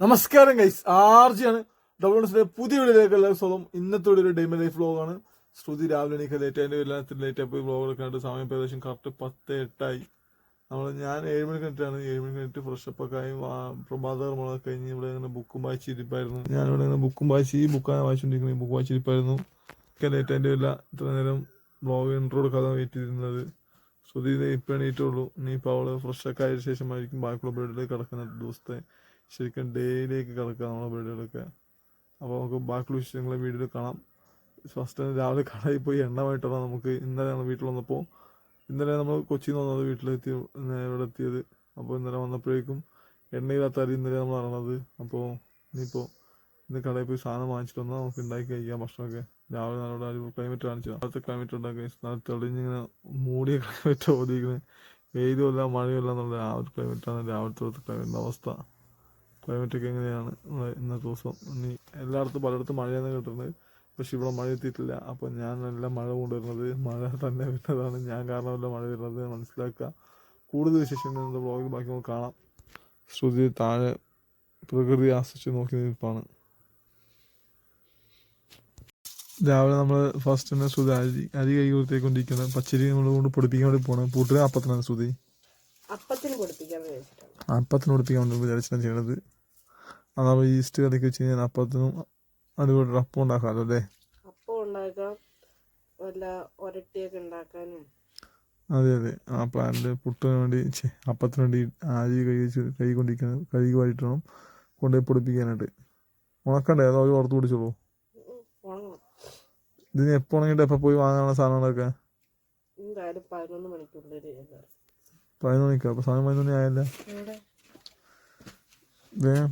നമസ്കാരം ഗൈസ് ആർജിയാണ് ഡബ്ല്യൂസിന്റെ പുതിയ വീഡിയോയിലേക്ക് എല്ലാവരും സ്വന്തം ഇന്നത്തെ ഒരു ഡേ മൈ ലൈഫ് വ്ലോഗാണ് ശ്രുതി രാവിലെ എനിക്ക് ലേറ്റ് ആയിട്ട് എല്ലാത്തിനും ലേറ്റ് ആയി പോയി വ്ലോഗ് എടുക്കാണ്ട് സമയം ഏകദേശം കറക്റ്റ് പത്ത് എട്ടായി. നമ്മൾ ഞാൻ ഏഴ് മണി കഴിഞ്ഞിട്ടാണ് ഏഴ് മണി കഴിഞ്ഞിട്ട് ഫ്രഷ് അപ്പ് ഒക്കെ ആയി. വാ- പ്രഭാത കർമ്മങ്ങളൊക്കെ കഴിഞ്ഞ് ഇവിടെ ഇങ്ങനെ ബുക്കും വായിച്ചിരിപ്പായിരുന്നു ഞാൻ ഇവിടെ ഇങ്ങനെ ബുക്കും വായിച്ച് ഈ ബുക്കാണ് വായിച്ചുകൊണ്ടിരിക്കുന്നത് ബുക്ക് വായിച്ചിരിപ്പായിരുന്നു ഒക്കെ ലേറ്റ് ആയിട്ട് ഇല്ല ഇത്ര നേരം വ്ലോഗ് ഇൻട്രോ എടുക്കാതെ വെയിറ്റ് ചെയ്തിരുന്നത്. ശ്രുതി ഇപ്പം എണീറ്റുള്ളൂ ഇനിയിപ്പോൾ അവൾ ഫ്രഷ് ഒക്കെ ആയതിനു ശേഷമായിരിക്കും ബാക്കിയുള്ള ബെഡിലേക്ക് കിടക്കുന്ന ദിവസത്തെ ശരിക്കും ഡെയിലിയൊക്കെ കിടക്കുക നമ്മുടെ വീടുകളൊക്കെ അപ്പോൾ നമുക്ക് ബാക്കിയുള്ള വിഷയങ്ങളെ വീഡിയോയിൽ കാണാം. ഫസ്റ്റ് രാവിലെ കടയിൽ പോയി എണ്ണ വായിട്ടാണ് നമുക്ക്. ഇന്നലെ നമ്മൾ വീട്ടിൽ വന്നപ്പോൾ ഇന്നലെ നമ്മൾ കൊച്ചിയിൽ നിന്ന് വന്നത് വീട്ടിലെത്തി ഇവിടെ എത്തിയത്. അപ്പോൾ ഇന്നലെ വന്നപ്പോഴേക്കും എണ്ണയില്ലാത്ത അരി ഇന്നലെ നമ്മൾ അറിയണത് അപ്പോൾ ഇനിയിപ്പോൾ ഇന്ന് കടയിൽ പോയി സാധനം വാങ്ങിച്ചിട്ട് വന്നാൽ നമുക്ക് ഉണ്ടാക്കി കഴിക്കാം ഭക്ഷണമൊക്കെ. രാവിലെ നല്ല അടിപൊളി ക്ലൈമറ്റ് കാണിച്ചു അടുത്ത ക്ലൈമറ്റ് ഉണ്ടാക്കി നല്ല തെളിഞ്ഞിങ്ങനെ മൂടിയ ക്ലൈമറ്റ് ഓതിക്കുന്നത് വെയിലുമല്ല മഴയുമല്ല എന്നുള്ള ആ ഒരു ക്ലൈമറ്റാണ് രാവിലത്തെ ക്ലൈമറ്റിന്റെ അവസ്ഥ. ക്ലൈമറ്റ് ഒക്കെ എങ്ങനെയാണ് ഇന്നത്തെ ദിവസം? ഇനി എല്ലായിടത്തും പലയിടത്തും മഴയെന്ന് കിട്ടുന്നത് പക്ഷെ ഇവിടെ മഴ എത്തിയിട്ടില്ല. അപ്പോൾ ഞാൻ എല്ലാം മഴ കൊണ്ടുവരുന്നത്. മഴ തന്നെ വരുന്നതാണ്. ഞാൻ കാരണമല്ല മഴ വരുന്നത് മനസ്സിലാക്കുക. കൂടുതൽ വിശേഷങ്ങൾ ഇന്നത്തെ ബ്ലോഗിൽ ബാക്കി നമുക്ക് കാണാം. ശ്രുതി താഴെ പ്രകൃതി ആസ്വദിച്ച് നോക്കി നിൽപ്പാണ്. രാവിലെ നമ്മൾ ഫസ്റ്റ് തന്നെ ശ്രുതി അരി അരി കൈ കൊടുത്തേക്കൊണ്ടിരിക്കുന്നത് പച്ചരി നമ്മൾ കൊണ്ട് പൊടിപ്പിക്കാൻ വേണ്ടി പോകണം പൂട്ടിന് അപ്പത്തിനാണ് ശ്രുതി. അപ്പത്തിന് പൊടിപ്പിക്കാൻ അപ്പത്തിന് പൊടിപ്പിക്കാൻ വേണ്ടി വിചാരിച്ചാണ് ചെയ്യണത്. അതാവുമ്പോൾ ഈസ്റ്റ് കറിക്ക് വെച്ച് കഴിഞ്ഞാൽ അപ്പത്തിനും അതുപോലെ അപ്പം ഉണ്ടാക്കാമല്ലോ അല്ലേ? അപ്പം ഉണ്ടാക്കാം. വല്ല ഒരട്ടിയൊക്കെ ഉണ്ടാക്കാനും. അതെ അതെ. ആ പ്ലാനിൽ പുട്ടിന് വേണ്ടി അപ്പത്തിന് വേണ്ടി ആരി കൈ വെച്ച് കൈ കൊണ്ടിരിക്കുന്നത് കഴുകി വാരിട്ട് വേണം കൊണ്ടുപോയി പൊടിപ്പിക്കാനായിട്ട്. ഉണക്കണ്ടേ? അതോ അവർ ഓർത്ത് പിടിച്ചോളൂ? ഇതിന് എപ്പോൾ ഉണങ്ങിയിട്ട് എപ്പോൾ പോയി വാങ്ങാനുള്ള സാധനങ്ങളൊക്കെ? പതിനൊന്ന് മണിക്കാ അപ്പോൾ സമയം പതിനൊന്ന് ആയല്ലേ? വേഗം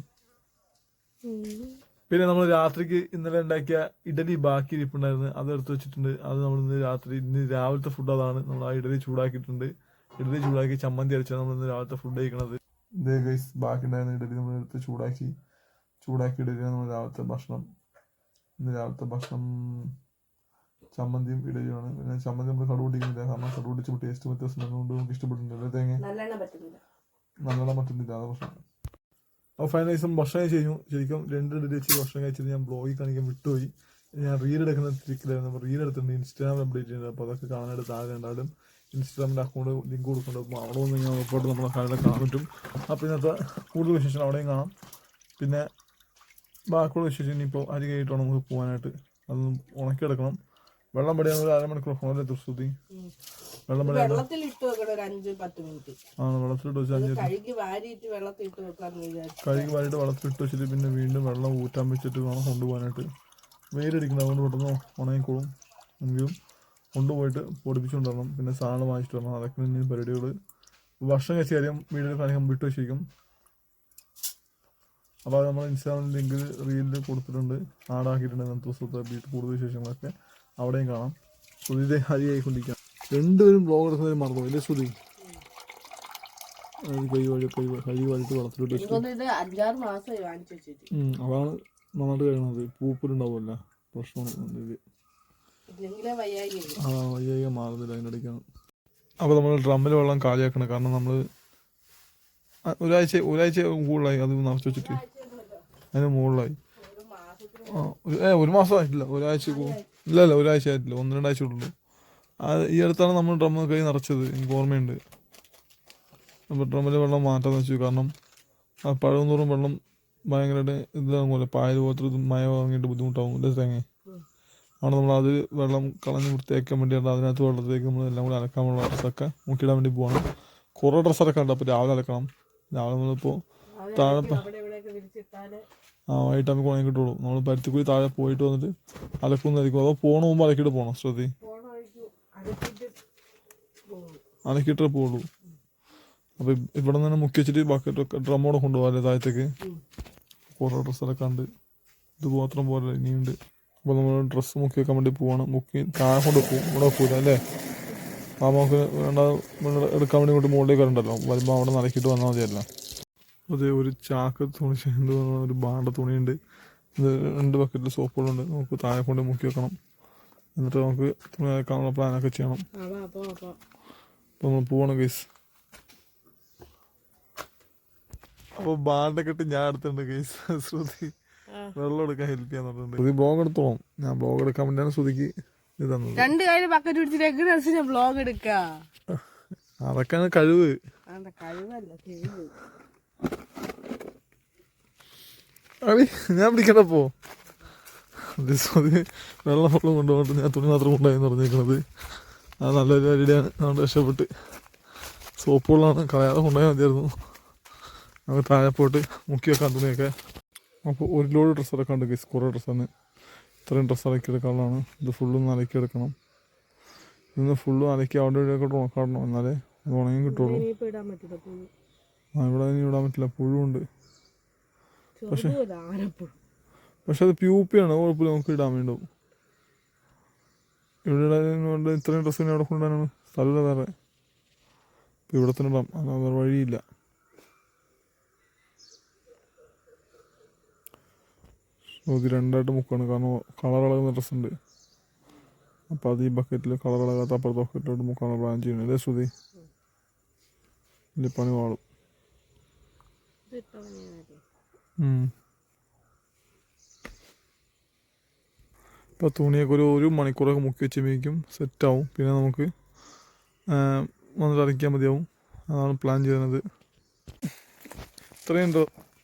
പിന്നെ നമ്മൾ രാത്രിക്ക് ഇന്നലെ ഉണ്ടാക്കിയ ഇഡലി ബാക്കി ഇരിപ്പുണ്ടായിരുന്നു. അത് എടുത്ത് വെച്ചിട്ടുണ്ട്. അത് നമ്മൾ ഇന്ന് രാത്രി ഇന്ന് രാവിലത്തെ ഫുഡ് അതാണ്. നമ്മൾ ആ ഇഡലി ചൂടാക്കിയിട്ടുണ്ട്. ഇഡലി ചൂടാക്കി ചമ്മന്തി അരച്ചാണ് നമ്മൾ ഇന്ന് രാവിലത്തെ ഫുഡ് കഴിക്കണത്. ഇതേ ഗൈസ് ബാക്കി ഉണ്ടായിരുന്ന ഇഡലി നമ്മൾ എടുത്ത് ചൂടാക്കി ചൂടാക്കി ഇഡലിയാണ് നമ്മൾ രാവിലത്തെ ഭക്ഷണം. ഇന്ന് രാവിലത്തെ ഭക്ഷണം ചമ്മന്തിയും ഇഡലിയുമാണ്. പിന്നെ ചമ്മന്തി നമ്മൾ കടു പിടിക്കുന്നില്ല കാരണം കടുപിടിച്ച് ടേസ്റ്റ് വ്യത്യാസം നമുക്ക് ഇഷ്ടപ്പെട്ടിട്ടുണ്ട് തേങ്ങ? നല്ലെണ്ണ പറ്റുന്നില്ല. നല്ലോണം പറ്റുന്നില്ല. അതാണ് പ്രശ്നം. അപ്പോൾ ഫൈനൽ ദിവസം ഭക്ഷണം കഴിഞ്ഞു. ശരിക്കും രണ്ട് ഡേറ്റ് ഭക്ഷണം കഴിച്ചിട്ട് ഞാൻ ബ്ലോഗിൽ കാണിക്കാൻ വിട്ടുപോയി. ഞാൻ റീൽ എടുക്കുന്ന തിരിക്കില്ലായിരുന്നു അപ്പോൾ റീൽ എടുത്തിട്ടുണ്ട്. ഇൻസ്റ്റാഗ്രാം അപ്ഡേറ്റ് ചെയ്യുന്നത് അപ്പോൾ അതൊക്കെ കാണാനായിട്ട് താഴെ ഉണ്ടായാലും ഇൻസ്റ്റാഗ്രാമിന്റെ അക്കൗണ്ട് ലിങ്ക് കൊടുക്കുന്നുണ്ട്. അപ്പോൾ അവിടെ വന്ന് ഞാൻ ഉൾപ്പെട്ട് നമ്മളെ കാര്യം കാണാൻ പറ്റും. അപ്പോൾ ഇന്നത്തെ കൂടുതൽ വിശേഷം അവിടെയും കാണാം. പിന്നെ ബാക്കിയുള്ള വിശേഷം ഇനിയിപ്പോൾ അരി കഴിഞ്ഞിട്ട് വേണം നമുക്ക് പോകാനായിട്ട്. അതൊന്ന് ഉണക്കിയെടുക്കണം വെള്ളം പടിയാൻ ഒരു അരമണിക്കൂർ ഫോണിലെ തുർസുതി ഉം. വെള്ളത്തിൽ ഇട്ട് വെക്കണം ഒരു അഞ്ച് പത്ത് മിനിറ്റ്. ആണ് വെള്ളത്തിലിട്ട് അഞ്ച് കഴുകി വാരിയിട്ട് വെള്ളത്തിൽ ഇട്ട് വെക്കാന്ന് വിചാരിച്ചു കഴുകി വാരിയിട്ട് വെള്ളത്തിലിട്ട് വെച്ചിട്ട് പിന്നെ വീണ്ടും വെള്ളം ഊറ്റാൻ വെച്ചിട്ട് വേണം കൊണ്ടുപോകാനായിട്ട്. വെയിലടിക്കുന്നത് അതുകൊണ്ട് പെട്ടെന്ന് ഉണങ്ങിക്കോളും എങ്കിലും കൊണ്ടുപോയിട്ട് പൊടിപ്പിച്ചുകൊണ്ട് വരണം പിന്നെ സാധനം വാങ്ങിച്ചിട്ട് വരണം. അതൊക്കെ തന്നെ പരിപാടികൾ ഭക്ഷണം കഴിച്ച കാര്യം വീടിന്റെ കാര്യം വിട്ടു വെച്ചിരിക്കും. അപ്പോൾ അത് നമ്മൾ ഇൻസ്റ്റാഗ്രാമിൽ ലിങ്ക് റീലിൽ കൊടുത്തിട്ടുണ്ട്. ആടാക്കിയിട്ടുണ്ട്. ഇന്നത്തെ ദിവസത്തെ വീട്ടിൽ കൂടുതൽ വിശേഷങ്ങളൊക്കെ അവിടെയും കാണാം. പുതിയതേ ഹരി ആയിക്കൊണ്ടിരിക്കാം രണ്ടുപേരും ബ്ലോഗർ മറന്നു അല്ലേ ശ്രുതി അതാണ് നന്നായിട്ട് കഴിയണത്. പൂപ്പലുണ്ടാവുമല്ല പ്രശ്നമാണ് ഇത്. ആ വയ്യായിക മാറുന്നില്ല അതിന്റെ ഇടയ്ക്കാണ് അപ്പോൾ നമ്മൾ ഡ്രമ്മിൽ വെള്ളം കാലിയാക്കണം കാരണം നമ്മൾ ഒരാഴ്ച ഒരാഴ്ച കൂടുതലായി അത് നിറച്ച് വെച്ചിട്ട്. അതിന് മുകളിലായി. ആ ഒരു ഏ ഒരു മാസം ആയിട്ടില്ല ഒരാഴ്ച ഇല്ല ഇല്ല ഒരാഴ്ച ആയിട്ടില്ല. ഒന്ന് രണ്ടാഴ്ച ഉള്ളൂ ആ ഈ അടുത്താണ് നമ്മൾ ഡ്രമ്മ് കൈ നിറച്ചത്. എനിക്ക് ഓർമ്മയുണ്ട്. അപ്പോൾ ഡ്രമ്മിൽ വെള്ളം മാറ്റാന്ന് വെച്ചു. കാരണം ആ പഴവും തോറും വെള്ളം ഭയങ്കരമായിട്ട് ഇതാകുമല്ലോ പായൽ പോലത്തെ മയ വാങ്ങിയിട്ട് ബുദ്ധിമുട്ടാകും അല്ലേ തേങ്ങ. അവിടെ നമ്മൾ അത് വെള്ളം കളഞ്ഞ് വൃത്തിയാക്കാൻ വേണ്ടിയാണ് അതിനകത്ത് വെള്ളത്തിലേക്ക് നമ്മൾ എല്ലാം കൂടി അലക്കാനുള്ള ഡ്രസ്സൊക്കെ മുക്കിയിടാൻ വേണ്ടി പോവാണ്. കുറേ ഡ്രസ്സൊക്കെ ഉണ്ട്. അപ്പോൾ രാവിലെ അലക്കണം. രാവിലെ നമ്മളിപ്പോൾ താഴെ ആ വൈകിട്ട് നമുക്ക് ഉണങ്ങി കിട്ടുള്ളൂ നമ്മൾ പരുത്തിക്കുഴി താഴെ പോയിട്ട് വന്നിട്ട് അലക്കുന്നതായിരിക്കും അതോ പോണ മുമ്പ് അലക്കിയിട്ട് പോകണം ശ്രദ്ധി പോണ വഴിക്ക് അടുപ്പിട്ട് പോകും അലക്കിയിട്ടേ പോവുള്ളൂ. അപ്പൊ ഇവിടെ നിന്ന് മുക്കി വെച്ചിട്ട് ബക്കറ്റൊക്കെ ഡ്രമ്മോടെ കൊണ്ടുപോകാല്ലേ താഴത്തേക്ക്. കുറേ ഡ്രസ്സൊക്കെ ഉണ്ട് ഇത് മാത്രം പോലെ ഇനിയുണ്ട്. അപ്പോൾ നമ്മൾ ഡ്രസ്സ് മുക്കി വെക്കാൻ വേണ്ടി പോവാണ്. മുക്കി താഴെ കൊണ്ട് പോകും ഇവിടെ വെക്കൂല അല്ലേ? ആ നമുക്ക് വേണ്ട എടുക്കാൻ വേണ്ടി ഇങ്ങോട്ട് മുകളിലേക്ക് വരണ്ടല്ലോ. വരുമ്പോൾ അവിടെ നടക്കിട്ട് വന്നാൽ മതിയല്ലോ. അതെ ഒരു ചാക്ക് തുണി എന്ത് ഒരു ബാണ്ട തുണിയുണ്ട്. രണ്ട് ബക്കറ്റിൽ സോപ്പുകളുണ്ട് നമുക്ക് താഴെ കൊണ്ട് മുക്കി വെക്കണം. എന്നിട്ട് നമുക്ക് തുണി അലക്കാനുള്ള പ്ലാനൊക്കെ ചെയ്യണം. അപ്പൊ അപ്പൊ അപ്പൊ അപ്പോൾ നമ്മൾ പോവാണ് ഗൈസ് അപ്പൊ ബാണ്ടൊക്കെ ഇട്ട് ഞാൻ എടുത്തിട്ടുണ്ട് കേസ് ശ്രുതി. വെള്ളം എടുക്കാൻ ഹെൽപ്പ് ചെയ്യാൻ പറഞ്ഞിട്ടുണ്ട്. ശ്രുതി ബ്ലോഗ് എടുത്തോളും. ഞാൻ ബ്ലോഗ് എടുക്കാൻ വേണ്ടിയാണ് ശ്രുതിക്ക് ഇത് തന്നത്. രണ്ട് കാര്യം ബക്കറ്റ് പിടിച്ചിട്ട് വ്ലോഗ് എടുക്ക? അതൊക്കെയാണ് കഴിവ്. ഞാൻ പിടിക്കണ്ടപ്പോ ശ്രുതി വെള്ളം ഫുള്ളും കൊണ്ടുപോയിട്ട് ഞാൻ തുണി മാത്രം കൊണ്ടുപോയെന്ന് പറഞ്ഞിരിക്കുന്നത്. അത് നല്ലൊരു ഐഡിയാണ് അതുകൊണ്ട് രക്ഷപ്പെട്ട് സോപ്പ് വെള്ളമാണ് കളയാതെ കൊണ്ടുപോയാൽ മതിയായിരുന്നു. നമുക്ക് താഴെ പോയിട്ട് മുക്കി വെക്കാൻ തുണിയൊക്കെ. അപ്പോൾ ഒരു ലോഡ് ഡ്രസ്സ് ഇറക്കാണ്ട് ഗൈസ് കുറേ ഡ്രസ്സാണ് ഇത്രയും ഡ്രസ്സ് അലക്കി എടുക്കാനുള്ളതാണ്. ഇത് ഫുള്ളും അലക്കി എടുക്കണം. ഇന്ന് ഫുള്ളും അലക്കി അവിടെ ഇവിടെയൊക്കെ ഉണക്കാടണം എന്നാലേ അത് ഉണങ്ങി കിട്ടുള്ളൂ. ആ ഇവിടെ ഇനി വിടാൻ പറ്റില്ല. പുഴുണ്ട് പക്ഷേ പക്ഷെ അത് പി യു പി ആണ്. കുഴപ്പമില്ല. നമുക്ക് ഇടാൻ വേണ്ടും ഇവിടെ ഇടാൻ ഇത്രയും ഡ്രസ്സ് തന്നെ അവിടെ കൊണ്ടുവരാനാണ്. സ്ഥലമില്ല വേറെ. ഇപ്പം ഇവിടെ തന്നെ ഇടാം. അത് വേറെ വഴിയില്ല. ഇത് രണ്ടായിട്ട് മുക്കാണ്. കാരണം കളർ ഇളകുന്ന ഡ്രസ്സ് ഉണ്ട്. അപ്പോൾ അത് ഈ ബക്കറ്റിൽ കളർ ഇളകാത്ത അപ്പുറത്തെ ബക്കറ്റിലോട്ട് മുക്കാണ് പ്ലാൻ ചെയ്യുന്നത്. അല്ലേ ശ്രുതി? വലിയ പണി വാളും. ഇപ്പോൾ തുണിയൊക്കെ ഒരു ഒരു മണിക്കൂറൊക്കെ മുക്കി വെച്ചുമ്പോഴേക്കും സെറ്റാവും പിന്നെ നമുക്ക് വന്നിട്ട് അരയ്ക്കാൻ മതിയാവും. അതാണ് പ്ലാൻ ചെയ്യുന്നത്. ഇത്രയും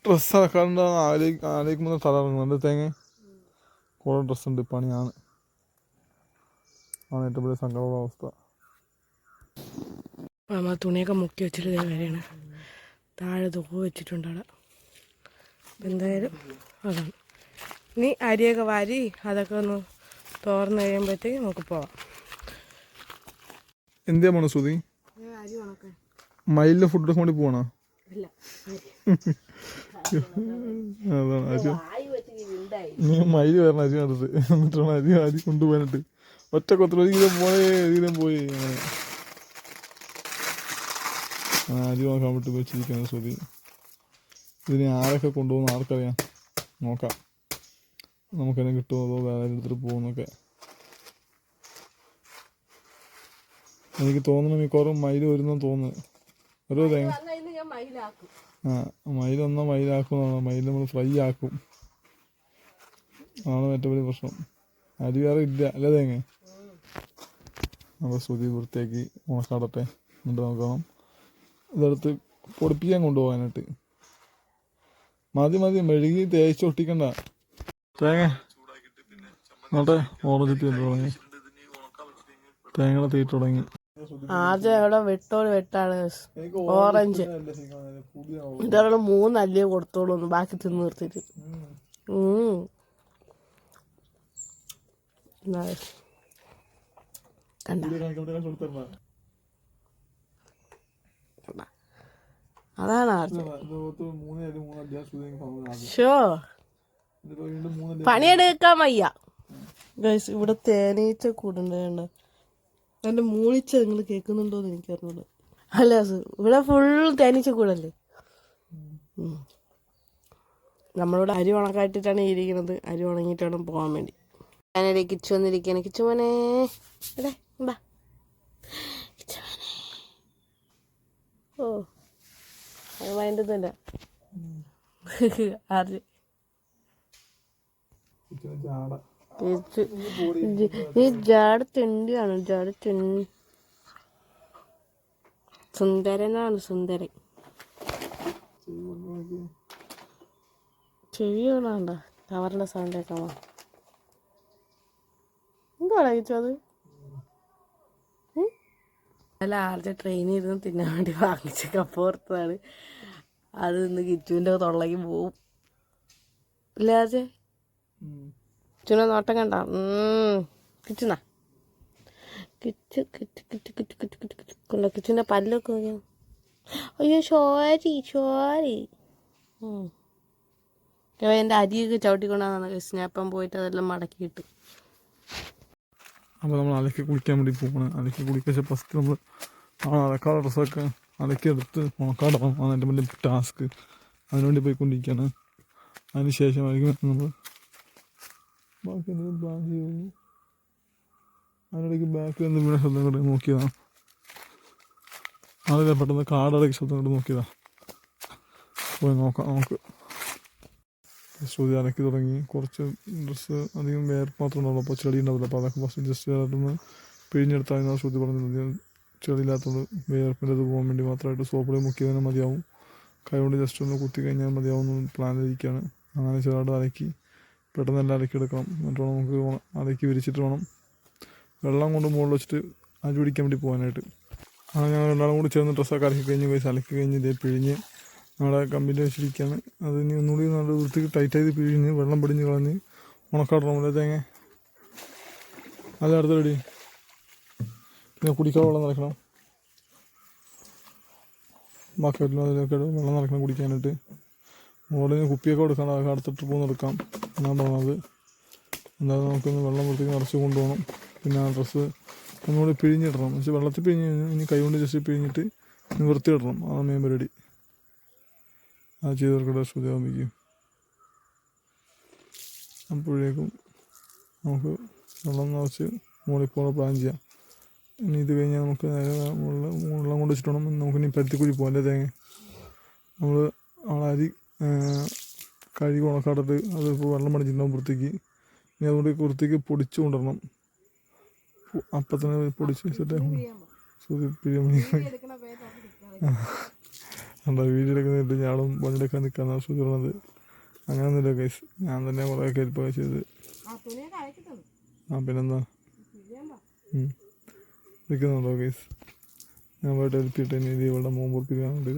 ഡ്രസ്സ് ഇറക്കാണ്ട് ആലേക്ക് ആലേക്കുമ്പോൾ തല ഇറങ്ങുന്നുണ്ട് തേങ്ങ? കുറേ ഡ്രസ്സുണ്ട് പണിയാണ്. ആണ് ഏറ്റവും വലിയ സങ്കടമുള്ള അവസ്ഥ. നമ്മൾ തുണിയൊക്കെ മുക്കി വെച്ചിട്ട് ഞാൻ വരെയാണ്. താഴെ തൂക്ക് വെച്ചിട്ടുണ്ട് അവിടെ. എന്തായാലും അതാണ്. ഇനി അരിയൊക്കെ വാരി അതൊക്കെ ഒന്ന് തോർന്ന് കഴിയുമ്പോഴത്തേക്ക് നമുക്ക് പോവാം. എന്തിയാ പോണ ഉണക്കാൻ മയിലിന്റെ ഫുഡ് കൊണ്ട് പോവാണോ? ഇല്ല. അതാണ് നീ മയിൽ വരണം അരി കണ്ടിട്ട് എന്നിട്ടാണ് അരി അരി കൊണ്ടുപോകാനിട്ട് ഒറ്റ കൊത്ര ഒരു കിലോ പോയേ കിലോ പോയി അങ്ങനെ അരി നോക്കാൻ വിട്ട് വെച്ചിരിക്കുന്നത് സുധി ഇതിനെ ആരൊക്കെ കൊണ്ടുപോകുന്ന ആർക്കറിയാം? നോക്കാം. നമുക്കെന്നെ കിട്ടുമോ അതോ വേറെ എടുത്തിട്ട് പോകുന്നൊക്കെ? എനിക്ക് തോന്നുന്നു മിക്കവാറും മയിൽ വരുന്നെന്ന് തോന്നുന്നു. ഓരോ തേങ്ങ ആ മയിൽ ഒന്നോ മയിലാക്കുന്നതാണ് മയിൽ നമ്മൾ ഫ്രൈ ആക്കും. ആണ് ഏറ്റവും വലിയ പ്രശ്നം. അരി വേറെ ഇല്ല. അല്ലേ തേങ്ങ? നമ്മുടെ ശ്രുതി വൃത്തിയാക്കി ഉണക്കാടട്ടെ. എന്നിട്ട് നോക്കണം. ഇതെടുത്ത് പൊടിപ്പിക്കാൻ കൊണ്ടുപോകാനായിട്ട്. മതി മതി. മെഴുകി തേച്ച് ഒട്ടിക്കണ്ട. തേങ്ങ. എന്നിട്ട് ഓറഞ്ച് തീ തുടങ്ങി. തേങ്ങയുടെ തീ തുടങ്ങി. ആദ്യം എവിടെ വെട്ടോട് വെട്ടാണ്. ഓറഞ്ച്. ഇതവിടെ മൂന്നല്ലേ കൊടുത്തോളൂ ബാക്കി തിന്ന് നിർത്തിട്ട് അതാണ് ഷോ പണിയെടുക്കാൻ വയ്യ. ഗൈസ് ഇവിടെ തേനീച്ച കൂടുണ്ട് കണ്ടോ എന്റെ മൂളിച്ച നിങ്ങൾ കേൾക്കുന്നുണ്ടോ എന്ന് എനിക്കറിഞ്ഞത് അല്ല ഇവിടെ ഫുൾ തേനീച്ച കൂടല്ലേ. നമ്മളിവിടെ അരി ഉണക്കായിട്ടിട്ടാണ് ഇരിക്കുന്നത്. അരി ഉണങ്ങിയിട്ടാണ് വേണം പോകാൻ വേണ്ടി. ഞാനിടെ കിച്ചു വന്നിരിക്കുകയാണ്. കിച്ചു മോനെ എടേ ബാ കിച്ചു മോനെ. ഓ അത് മൈൻഡൊന്നുമില്ല ആര്? ചാട ഇത് ഇത് ഈ ജാട തിണ്ടി. സുന്ദരനാണ് സുന്ദരൻ. ചെവിയോളാണ്ട കവറിന്റെ സൗണ്ട് കേൾക്കാമോ എന്തുവാടാ കിച്ചു അത് അല്ല ആദ്യത്തെ ട്രെയിനിൽ ഇരുന്ന് തിന്നാൻ വേണ്ടി വാങ്ങിച്ച കപ്പോർത്തതാണ് അത് ഇന്ന് കിച്ചുവിന്റെ തൊള്ളയ്ക്ക് പോവും. ഇല്ലേ കിച്ചുനെ നോട്ടം കണ്ട? കിച്ചണ കിച്ചു കിച്ചു കിച്ചു കിച്ചു കിച്ചു കിച്ചു കിച്ചു കൊണ്ട കിച്ചുന്റെ പല്ലൊക്കെ അയ്യോ ഷോരി ഷോരി എന്റെ അരിയൊക്കെ ചവിട്ടിക്കൊണ്ടാണ് കൃഷ്ണ അപ്പം പോയിട്ട് അതെല്ലാം മടക്കിയിട്ട് അപ്പോൾ നമ്മൾ അലക്കി കുളിക്കാൻ വേണ്ടി പോകണം അലക്കി കുളിക്കുക ഫസ്റ്റ് നമ്മൾ ആ അലക്കാതെ ഡ്രസ്സൊക്കെ അലക്കി എടുത്ത് ഉണക്കാടണം അതിന്റെ വലിയ ടാസ്ക് അതിനുവേണ്ടി പോയിക്കൊണ്ടിരിക്കുകയാണ് അതിന് ശേഷമായിരിക്കും നമ്മൾ ബാക്കി എന്തെങ്കിലും പ്ലാൻ ചെയ്യുന്നു. അതിനിടയ്ക്ക് ബാക്കിൽ എന്ത് വീണ ശബ്ദം കൊണ്ട് നോക്കിയതാണ് അതിലെ പെട്ടെന്ന് കാടിടയ്ക്ക് ശബ്ദം കൊണ്ട് നോക്കിയതാ. പോയി നോക്കാം നമുക്ക്. ശ്രുതി അലക്കി തുടങ്ങി. കുറച്ച് ഡ്രസ്സ് അധികം വേർപ്പ് മാത്രം ഉണ്ടാവുള്ളൂ അപ്പോൾ ചെളി ഉണ്ടാവില്ല. അപ്പോൾ അതൊക്കെ ഫസ്റ്റ് ജസ്റ്റ് അതൊന്ന് പിഴിഞ്ഞെടുത്താൽ ശ്രുതി പറഞ്ഞത് അധികം ചെളിയില്ലാത്തതുകൊണ്ട് വേർപ്പിന്റെ അത് പോകാൻ വേണ്ടി മാത്രമായിട്ട് സോപ്പിൽ മുക്കി തന്നെ മതിയാവും. കൈ കൊണ്ട് ജസ്റ്റ് ഒന്ന് കുത്തി കഴിഞ്ഞാൽ മതിയാവും എന്ന് പ്ലാനിലിരിക്കുകയാണ് അങ്ങനെ ചെറുതായിട്ട് അലക്കി പെട്ടെന്ന് എല്ലാം അലക്കി എടുക്കണം. എന്നിട്ട് വേണം നമുക്ക് അലക്കി വിരിച്ചിട്ട് വേണം. വെള്ളം കൊണ്ട് മുകളിൽ വെച്ചിട്ട് അരി പിടിക്കാൻ വേണ്ടി പോകാനായിട്ട്. ആ ഞാൻ രണ്ടാളും കൂടി ചേർന്ന് ഡ്രസ്സൊക്കെ അലക്കി കഴിഞ്ഞ് പോയി അലക്കി കഴിഞ്ഞ് ഇതേ പിഴിഞ്ഞ് നമ്മുടെ കമ്പിന്റെ വെച്ചിരിക്കുകയാണ് അത് ഇനി ഒന്നുകൂടി നല്ല വൃത്തിക്ക് ടൈറ്റ് പിഴിഞ്ഞ് വെള്ളം പിടിഞ്ഞ് കളഞ്ഞ് ഉണക്കാടണം അല്ലേ തേങ്ങ. അത് അടുത്ത റെഡി പിന്നെ കുടിക്കാൻ വെള്ളം നിറയ്ക്കണം. ബക്കറ്റിലും അതിലൊക്കെ വെള്ളം നിറയ്ക്കണം കുടിക്കാനായിട്ട്. മുകളിൽ കുപ്പിയൊക്കെ കൊടുക്കണം അതൊക്കെ അടുത്ത ട്രിപ്പ് ഒന്ന് എടുക്കാം. എന്നാണ് പറഞ്ഞത്. എന്തായാലും നമുക്കൊന്ന് വെള്ളം വൃത്തിക്ക് നിറച്ച് കൊണ്ടുപോകണം. പിന്നെ ആ ഡ്രസ്സ് ഒന്നുകൂടി പിഴിഞ്ഞിടണം. പക്ഷേ വെള്ളത്തിൽ പിഴിഞ്ഞ് കഴിഞ്ഞാൽ ഇനി കൈ കൊണ്ട് ജസ്റ്റ് പിഴിഞ്ഞിട്ട് നിവർത്തിയിടണം അതാണ് മെയിൻ പരിപാടി. ആ ചെയ്തവർക്കുടെ ശ്രുതിയാകുമ്പോഴേക്കും അപ്പോഴേക്കും നമുക്ക് വെള്ളം നിറച്ച് മുകളിൽ പോകാൻ പ്ലാൻ ചെയ്യാം. ഇനി ഇത് കഴിഞ്ഞാൽ നമുക്ക് നേരെ മുകളിൽ വെള്ളം കൊണ്ട് വെച്ചിട്ട് വേണം. നമുക്ക് പരുത്തിക്കുഴി പോകാം അല്ലേ തേങ്ങ? നമ്മൾ അവിടെ അരി ആ, കഴുകി ഉണക്കാടത്ത് അത് ഇപ്പോൾ വെള്ളം പണിച്ചിട്ടുണ്ടാവും വൃത്തിക്ക് ഇനി അതുകൊണ്ട് വൃത്തിക്ക് പൊടിച്ച് കൊണ്ടുവരണം. അപ്പത്തന്നെ പൊടിച്ച് വെച്ചിട്ട് എന്താ വീഡിയോ എടുക്കുന്നിട്ട് ഞാളും പണിയെടുക്കാൻ നിൽക്കാന്ന് ശ്രുതി അങ്ങനെ ഒന്നുമില്ല കേസ് ഞാൻ തന്നെ കുറേ കരിപ്പൊക്കെ ചെയ്ത് ആ പിന്നെന്താ. നിൽക്കുന്നുണ്ടോ കേസ് ഞാൻ പോയിട്ട് ഹെൽപ്പ് ചെയ്തിട്ട് ഇനി ഇവളുടെ ഇവിടെ മോൻ പൊറപ്പിക്കാൻ വേണ്ടി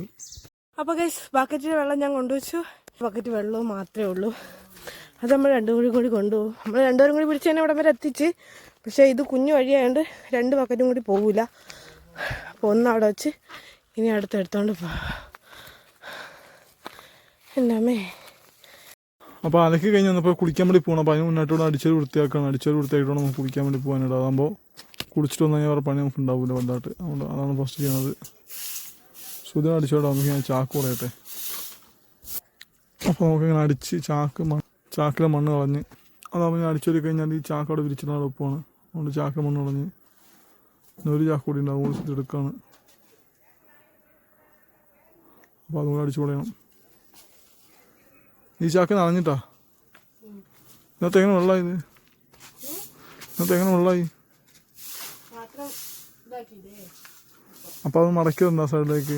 അപ്പോൾ ഗൈസ് ബക്കറ്റിൽ വെള്ളം ഞാൻ കൊണ്ടുവച്ചു. ബക്കറ്റ് വെള്ളവും മാത്രമേ ഉള്ളൂ. അത് നമ്മൾ രണ്ടു കൂടി കൊണ്ടുപോകും. നമ്മൾ രണ്ടുപേരും കൂടി പിടിച്ച് തന്നെ ഇവിടെ വരെ എത്തിച്ച്. പക്ഷേ ഇത് കുഞ്ഞു വഴിയായതുകൊണ്ട് രണ്ട് ബക്കറ്റും കൂടി പോകില്ല അപ്പോൾ ഒന്ന് അവിടെ വെച്ച് ഇനി അടുത്ത് എടുത്തോണ്ട് പോവാം എന്റെ അമ്മേ. അപ്പോൾ അലക്കി കഴിഞ്ഞ് വന്നപ്പോൾ കുളിക്കാൻ വേണ്ടി പോകണം അപ്പോൾ അതിന് മുന്നായിട്ടോടെ അടിച്ചൊരു വൃത്തിയാക്കണം. അടിച്ചൊരു വൃത്തിയാക്കിയിട്ട് നമുക്ക് കുളിക്കാൻ വേണ്ടി പോകാനുള്ളത് അതാകുമ്പോൾ കുളിച്ചിട്ട് വന്നു കഴിഞ്ഞാൽ വേറെ പണി നമുക്ക് ഉണ്ടാവില്ല വലുതായിട്ട്. അതുകൊണ്ട് അതാണ് ഫസ്റ്റ് ചെയ്യണത്. സുധ അടിച്ചോടെ നമുക്ക് ഞാൻ ചാക്ക് കുറയട്ടെ. അപ്പോൾ നമുക്കിങ്ങനെ അടിച്ച് ചാക്ക് ചാക്കിലെ മണ്ണ് കളഞ്ഞ്. അതാകുമ്പോൾ ഞാൻ അടിച്ചൊരു കഴിഞ്ഞാൽ ഈ ചാക്ക് അവിടെ വിരിച്ചിട്ട് എളുപ്പമാണ് അതുകൊണ്ട് ചാക്ക് മണ്ണ് കളഞ്ഞ് ഒരു ചാക്ക് കൂടി ഉണ്ടാവും കൂടി എടുക്കുകയാണ് അപ്പോൾ അതുകൊണ്ട് അടിച്ചു കളയണം ഈ ചാക്ക് നനഞ്ഞിട്ടാ? ഇന്നത്തെ എങ്ങനെ വെള്ളമായി ഇത്. ഇന്നത്തെ എങ്ങനെ വെള്ളമായി അപ്പം അത് മടക്കി തന്നാ സൈഡിലേക്ക്